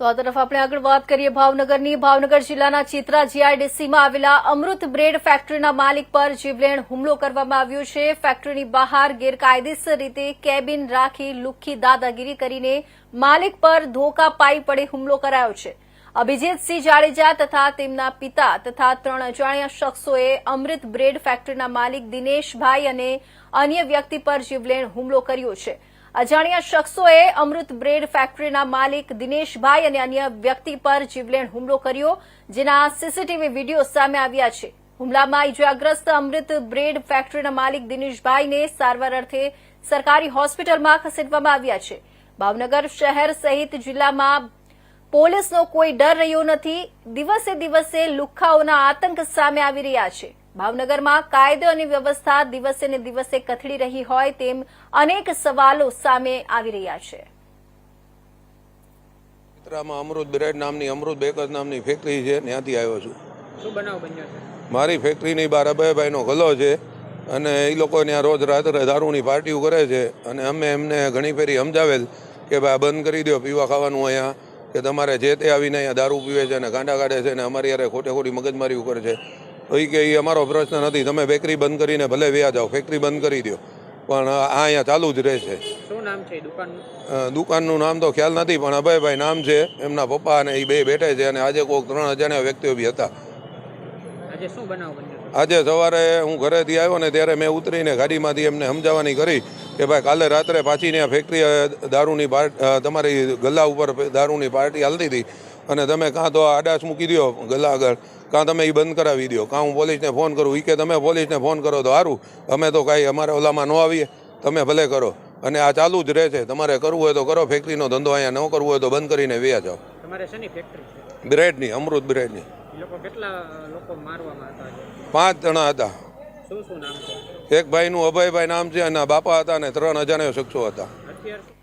તો આ તરફ આપણે આગળ વાત કરીએ ભાવનગરની. ભાવનગર જિલ્લાના ચિત્રા જીઆઈડીસીમાં આવેલા અમૃત બ્રેડ ફેક્ટરીના માલિક પર જીવલેણ હુમલો કરવામાં આવ્યો છે. ફેક્ટરીની બહાર ગેરકાયદેસર રીતે કેબિન રાખી લુખ્ખી દાદાગીરી કરીને માલિક પર ધોકા પાઈ પડે હુમલો કરાયો છે. અભિજીતસિંહ જાડેજા તથા તેમના પિતા તથા ત્રણ અજાણ્યા શખ્સોએ અમૃત બ્રેડ ફેક્ટરીના માલિક દિનેશભાઈ અને અન્ય વ્યક્તિ પર જીવલેણ હુમલો કર્યો છે. અજાણ્યા શખ્સોએ અમૃત બ્રેડ ફેક્ટરીના માલિક દિનેશભાઈ અને અન્ય વ્યક્તિ પર જીવલેણ હુમલો કર્યો, જેના સીસીટીવી વીડિયો સામે આવ્યા છે. હુમલામાં ઇજાગ્રસ્ત અમૃત બ્રેડ ફેક્ટરીના માલિક દિનેશભાઈને સારવાર અર્થે સરકારી હોસ્પિટલમાં ખસેડવામાં આવ્યા છે. ભાવનગર શહેર સહિત જિલ્લામાં પોલીસનો કોઈ ડર રહ્યો નથી. દિવસે દિવસે લુખ્ખાઓના આતંક સામે આવી રહ્યા છે. ભાવનગરમાં કાયદો અને વ્યવસ્થા દિવસે ને દિવસે કથળી રહી હોય તેમ અનેક સવાલો સામે આવી રહ્યા છે. અમૃત બિરાડ નામની અમૃત બેકર્સ નામની ફેક્ટરી છે ત્યાંથી આવ્યો છું. શું બનાવ બન્યો છે? મારી ફેક્ટરીની બહાર અભયભાઈનો ગલો છે અને એ લોકો ત્યાં રોજ રાત્રે દારૂની પાર્ટીઓ કરે છે અને અમે એમને ઘણી ફેરી સમજાવેલ કે ભાઈ બંધ કરી દો પીવા ખાવાનું અહીંયા કે તમારે જે તે આવીને અહીંયા દારૂ પીવે છે અને ગાંડા કાઢે છે અને અમારી યારે ખોટે ખોટી મગજમારી કરે છે. એ કે એ અમારો પ્રશ્ન નથી. તમે બેકરી બંધ કરીને ભલે વ્યા જાઓ ફેક્ટરી બંધ કરી દો પણ આ અહીંયા ચાલુ જ રહેશે. દુકાનનું? નામ તો ખ્યાલ નથી પણ અભયભાઈ નામ છે. એમના પપ્પા અને એ બે બેઠે છે અને આજે કોઈક ત્રણ અજાણ્યા વ્યક્તિઓ બી હતા. આજે સવારે હું ઘરેથી આવ્યો ને ત્યારે મેં ઉતરીને ગાડીમાંથી એમને સમજાવવાની કરી કે ભાઈ કાલે રાત્રે પાછી ત્યાં ફેક્ટરી દારૂની પાર્ટી તમારી ગલ્લા ઉપર દારૂની પાર્ટી હાલતી હતી. અને તમે કાં તો આડાશ મૂકી દો ગલ્લા આગળ. કાં તમે એ બંધ કરાવી દો કાં હું પોલીસને ફોન કરું એ કે તમે પોલીસને ફોન કરો તો સારું અમે તો કાંઈ અમારે ઓલામાં ન આવીએ. તમે ભલે કરો. અને આ ચાલુ જ રહે છે. તમારે કરવું હોય તો કરો. ફેક્ટરીનો ધંધો અહીંયા ન કરવું હોય તો બંધ કરીને વ્યા જાઓ. તમારે શેની ફેક્ટરી બ્રેડની અમૃત બ્રેડની. લોકો કેટલા લોકો મારવામાં હતા પાંચ જણા હતા. શું શું નામ છે? એક ભાઈનું અભયભાઈ નામ છે અને બાપા હતા અને ત્રણ અજાણ્યો શખ્સો હતા.